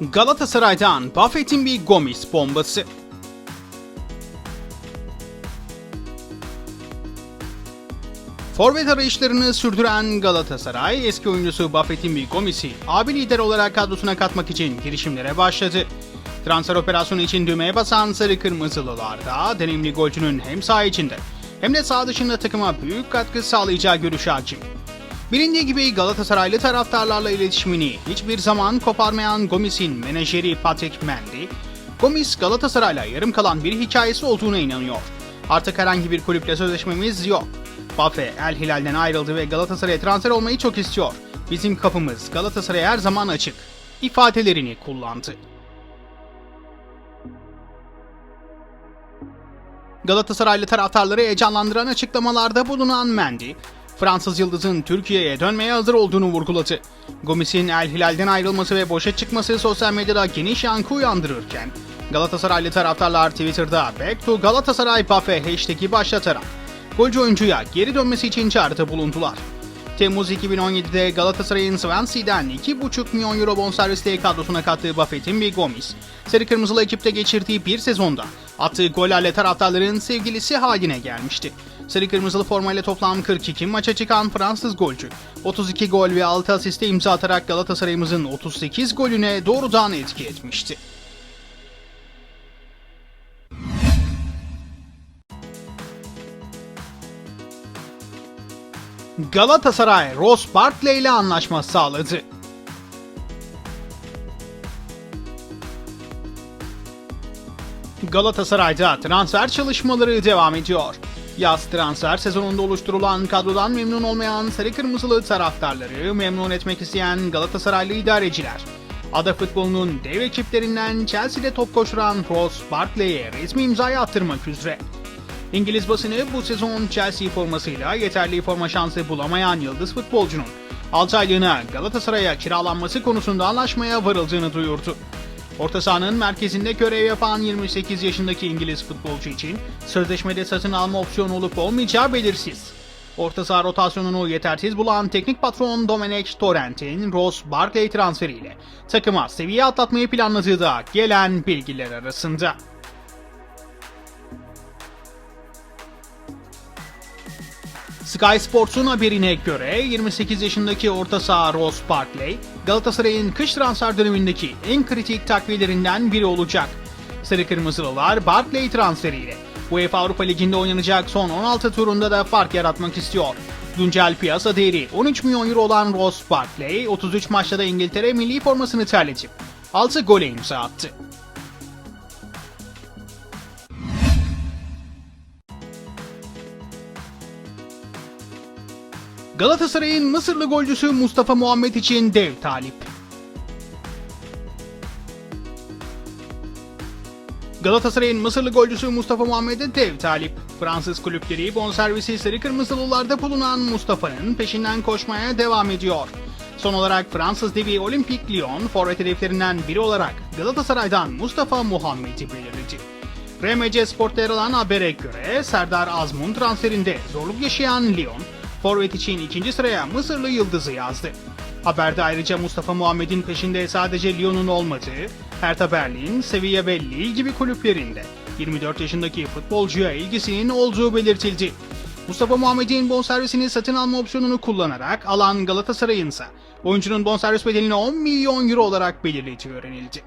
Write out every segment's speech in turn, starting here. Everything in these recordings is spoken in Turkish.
Galatasaray'dan Buffett'in bir Gomis bombası. Forvet arayışlarını sürdüren Galatasaray, eski oyuncusu Buffett'in bir Gomis'i abi lider olarak kadrosuna katmak için girişimlere başladı. Transfer operasyonu için düğmeye basan Sarı Kırmızılılar da deneyimli golcünün hem saha içinde hem de saha dışında takıma büyük katkı sağlayacağı görüşü hakim. Bilindiği gibi Galatasaraylı taraftarlarla iletişimini hiçbir zaman koparmayan Gomis'in menajeri Patrick Mendy, Gomis Galatasaray'la yarım kalan bir hikayesi olduğuna inanıyor. Artık herhangi bir kulüple sözleşmemiz yok. Buffett El Hilal'den ayrıldı ve Galatasaray'a transfer olmayı çok istiyor. Bizim kapımız Galatasaray'a her zaman açık. ifadelerini kullandı. Galatasaraylı taraftarları heyecanlandıran açıklamalarda bulunan Mendy, Fransız yıldızın Türkiye'ye dönmeye hazır olduğunu vurguladı. Gomis'in El Hilal'den ayrılması ve boşa çıkması sosyal medyada geniş yankı uyandırırken, Galatasaraylı taraftarlar Twitter'da Back to Galatasaray Buffet hashtag'i başlatarak golcü oyuncuya geri dönmesi için çağrıda bulundular. Temmuz 2017'de Galatasaray'ın Swansea'den 2,5 milyon euro bonservisle kadrosuna kattığı Buffett'in bir Gomis, Sarı Kırmızılı ekipte geçirdiği bir sezonda attığı gollerle taraftarların sevgilisi haline gelmişti. Sarı Kırmızılı formayla toplam 42 maça çıkan Fransız golcü, 32 gol ve 6 asiste imza atarak Galatasaray'ımızın 38 golüne doğrudan etki etmişti. Galatasaray Ross Barkley ile anlaşma sağladı. Galatasaray'da transfer çalışmaları devam ediyor. Yaz transfer sezonunda oluşturulan kadrodan memnun olmayan sarı kırmızılı taraftarları memnun etmek isteyen Galatasaraylı idareciler. Ada futbolunun dev ekiplerinden Chelsea'de top koşuran Ross Barkley'e resmi imzayı attırmak üzere. İngiliz basını bu sezon Chelsea formasıyla yeterli forma şansı bulamayan yıldız futbolcunun 6 aylığına Galatasaray'a kiralanması konusunda anlaşmaya varıldığını duyurdu. Orta sahanın merkezinde görev yapan 28 yaşındaki İngiliz futbolcu için sözleşmede satın alma opsiyonu olup olmayacağı belirsiz. Orta saha rotasyonunu yetersiz bulan teknik patron Domenech Torrent'in Ross Barkley transferiyle takıma seviye atlatmayı planladığı da gelen bilgiler arasında. Sky Sports'un haberine göre 28 yaşındaki orta saha Ross Barkley, Galatasaray'ın kış transfer dönemindeki en kritik takviyelerinden biri olacak. Sarı Kırmızılılar Barkley transferiyle UEFA Avrupa Ligi'nde oynanacak son 16 turunda da fark yaratmak istiyor. Güncel piyasa değeri 13 milyon euro olan Ross Barkley 33 maçta da İngiltere milli formasını terletip 6 gole imza attı. Galatasaray'ın Mısırlı golcüsü Mustafa Muhammed için dev talip. Galatasaray'ın Mısırlı golcüsü Mustafa Muhammed'e dev talip. Fransız kulüpleri bonservisi sarı kırmızılılarda bulunan Mustafa'nın peşinden koşmaya devam ediyor. Son olarak Fransız devi Olympique Lyon forvet hedeflerinden biri olarak Galatasaray'dan Mustafa Muhammed'i belirledi. RMC Sport'ta yer alan habere göre Serdar Azmun transferinde zorluk yaşayan Lyon, forvet için ikinci sıraya Mısırlı Yıldız'ı yazdı. Haberde ayrıca Mustafa Muhammed'in peşinde sadece Lyon'un olmadığı, Hertha Berlin, Sevilla ve Lille gibi kulüplerinde 24 yaşındaki futbolcuya ilgisinin olduğu belirtildi. Mustafa Muhammed'in bonservisini satın alma opsiyonunu kullanarak alan Galatasaray'ın ise oyuncunun bonservis bedelini 10 milyon euro olarak belirlediği öğrenildi.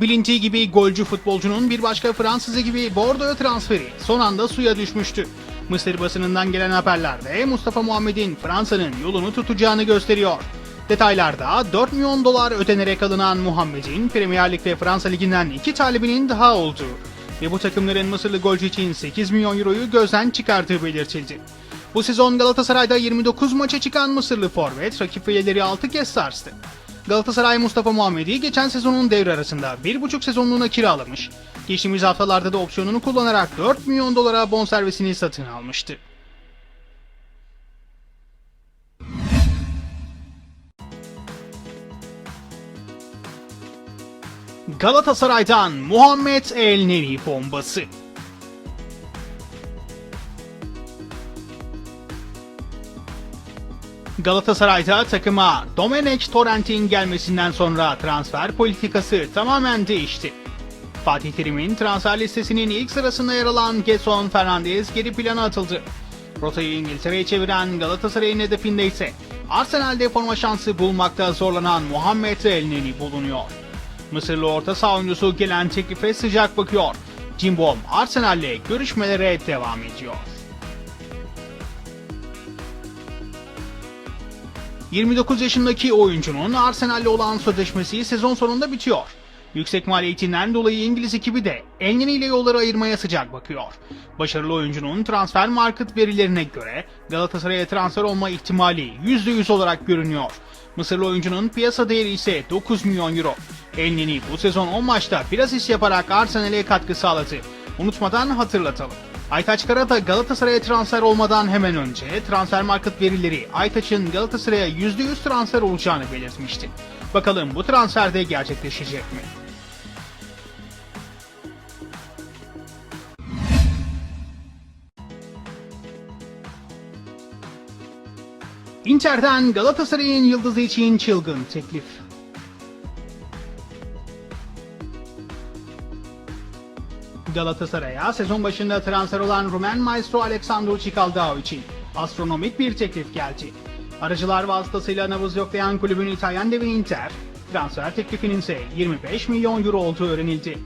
Bilindiği gibi golcü futbolcunun bir başka Fransız ekibi Bordeaux transferi son anda suya düşmüştü. Mısır basınından gelen haberlerde Mustafa Muhammed'in Fransa'nın yolunu tutacağını gösteriyor. Detaylarda 4 milyon dolar ödenerek alınan Muhammed'in Premier Lig ve Fransa Ligi'nden iki talibinin daha olduğu ve bu takımların Mısırlı golcü için 8 milyon euroyu gözden çıkardığı belirtildi. Bu sezon Galatasaray'da 29 maça çıkan Mısırlı forvet rakip fileleri 6 kez sarstı. Galatasaray Mustafa Muhammed'i geçen sezonun devre arasında 1,5 sezonluğuna kiralamış. Geçtiğimiz haftalarda da opsiyonunu kullanarak 4 milyon dolara bonservisini satın almıştı. Galatasaray'dan Muhammed El Neni bombası. Galatasaray'da takıma Domenech Torrent'in gelmesinden sonra transfer politikası tamamen değişti. Fatih Terim'in transfer listesinin ilk sırasında yer alan Gerson Fernandes geri plana atıldı. Rotayı İngiltere'ye çeviren Galatasaray'ın hedefinde ise Arsenal'de forma şansı bulmakta zorlanan Muhammed Elneny bulunuyor. Mısırlı orta saha oyuncusu gelen teklife sıcak bakıyor. Cimbom Arsenal'le görüşmelere devam ediyor. 29 yaşındaki oyuncunun Arsenal'le olan sözleşmesi sezon sonunda bitiyor. Yüksek maliyetinden dolayı İngiliz ekibi de Elneny ile yolları ayırmaya sıcak bakıyor. Başarılı oyuncunun transfer market verilerine göre Galatasaray'a transfer olma ihtimali %100 olarak görünüyor. Mısırlı oyuncunun piyasa değeri ise 9 milyon euro. Elneny bu sezon 10 maçta bir asist yaparak Arsenal'e katkı sağladı. Unutmadan hatırlatalım. Aytaç Kara da Galatasaray'a transfer olmadan hemen önce transfer market verileri Aytaç'ın Galatasaray'a %100 transfer olacağını belirtmişti. Bakalım bu transfer de gerçekleşecek mi? Inter'den Galatasaray'ın yıldızı için çılgın teklif. Galatasaray'a sezon başında transfer olan Rumen maestro Alexandru Çikaldao için astronomik bir teklif geldi. Aracılar vasıtasıyla nabız yoklayan kulübün İtalyan devi Inter, transfer teklifinin ise 25 milyon euro olduğu öğrenildi.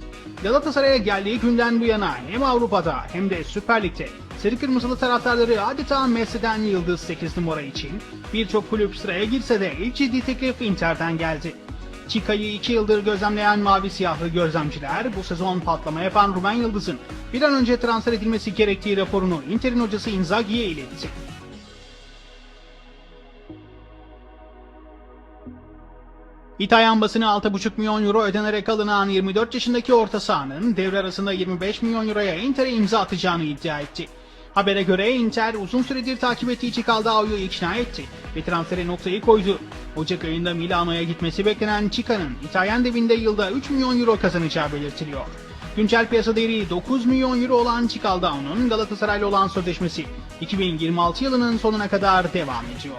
Galatasaray'a geldiği günden bu yana hem Avrupa'da hem de Süper Lig'de Sarı Kırmızılı taraftarları adeta Messi'den yıldız 8 numara için birçok kulüp sıraya girse de ilk ciddi teklif Inter'den geldi. Çika'yı 2 yıldır gözlemleyen mavi siyahlı gözlemciler bu sezon patlama yapan Rumen Yıldız'ın bir an önce transfer edilmesi gerektiği raporunu Inter'in hocası Inzaghi'ye iletti. İtalyan basını 6,5 milyon euro ödenerek alınan 24 yaşındaki orta sahanın devre arasında 25 milyon euroya Inter'e imza atacağını iddia etti. Habere göre Inter uzun süredir takip ettiği Çikaldao'yu ikna etti ve transfere noktayı koydu. Ocak ayında Milano'ya gitmesi beklenen Çika'nın İtalyan devinde yılda 3 milyon euro kazanacağı belirtiliyor. Güncel piyasa değeri 9 milyon euro olan Çikaldao'nun Galatasaray'la olan sözleşmesi 2026 yılının sonuna kadar devam ediyor.